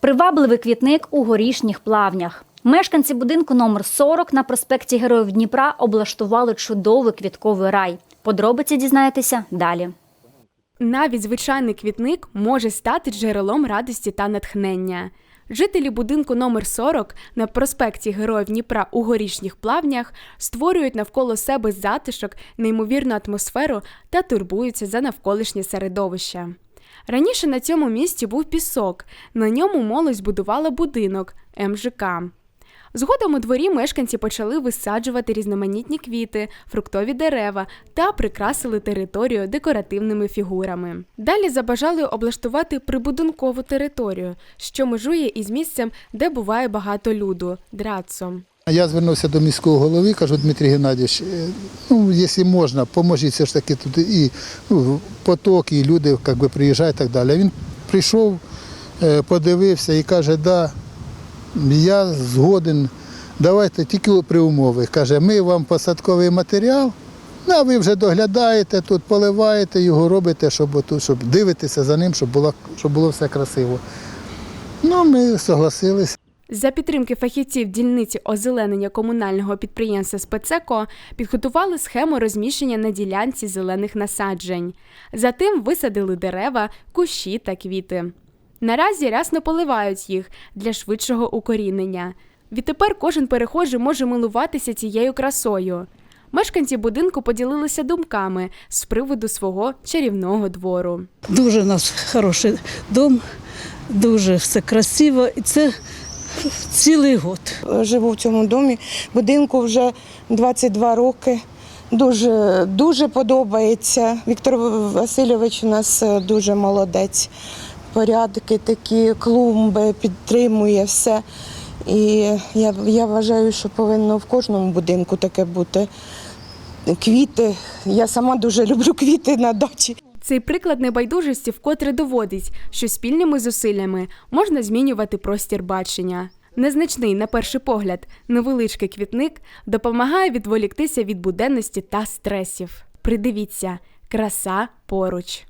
Привабливий квітник у горішніх плавнях. Мешканці будинку номер 40 на проспекті Героїв Дніпра облаштували чудовий квітковий рай. Подробиці дізнаєтеся далі. Навіть звичайний квітник може стати джерелом радості та натхнення. Жителі будинку номер 40 на проспекті Героїв Дніпра у горішніх плавнях створюють навколо себе затишок, неймовірну атмосферу та турбуються за навколишнє середовище. Раніше на цьому місці був пісок, на ньому молодь збудувала будинок МЖК. Згодом у дворі мешканці почали висаджувати різноманітні квіти, фруктові дерева та прикрасили територію декоративними фігурами. Далі забажали облаштувати прибудинкову територію, що межує із місцем, де буває багато люду драцом. Я звернувся до міського голови, кажу, Дмитрій Геннадійович, е, ну, якщо можна, поможіть все ж таки тут і ну, поток, і люди як би, приїжджають і так далі. Він прийшов, е, подивився і каже, да, я згоден, давайте тільки при умові. Каже, ми вам посадковий матеріал, ну, а ви вже доглядаєте тут, поливаєте його, робите, щоб, щоб дивитеся за ним, щоб було, щоб було все красиво. Ну, ми согласилися. За підтримки фахівців дільниці озеленення комунального підприємства «Спецеко» підготували схему розміщення на ділянці зелених насаджень. Затим висадили дерева, кущі та квіти. Наразі рясно поливають їх для швидшого укорінення. Відтепер кожен перехожий може милуватися цією красою. Мешканці будинку поділилися думками з приводу свого чарівного двору. Дуже у нас хороший дом, дуже все красиво. І це цілий год. Живу в цьому домі, будинку вже 22 роки. Дуже, дуже подобається. Віктор Васильович у нас е, дуже молодець. Порядки такі, клумби, підтримує все. І я, я вважаю, що повинно в кожному будинку таке бути. Квіти. Я сама дуже люблю квіти на дачі. Цей приклад небайдужості вкотре доводить, що спільними зусиллями можна змінювати простір бачення. Незначний, на перший погляд, невеличкий квітник допомагає відволіктися від буденності та стресів. Придивіться, краса поруч.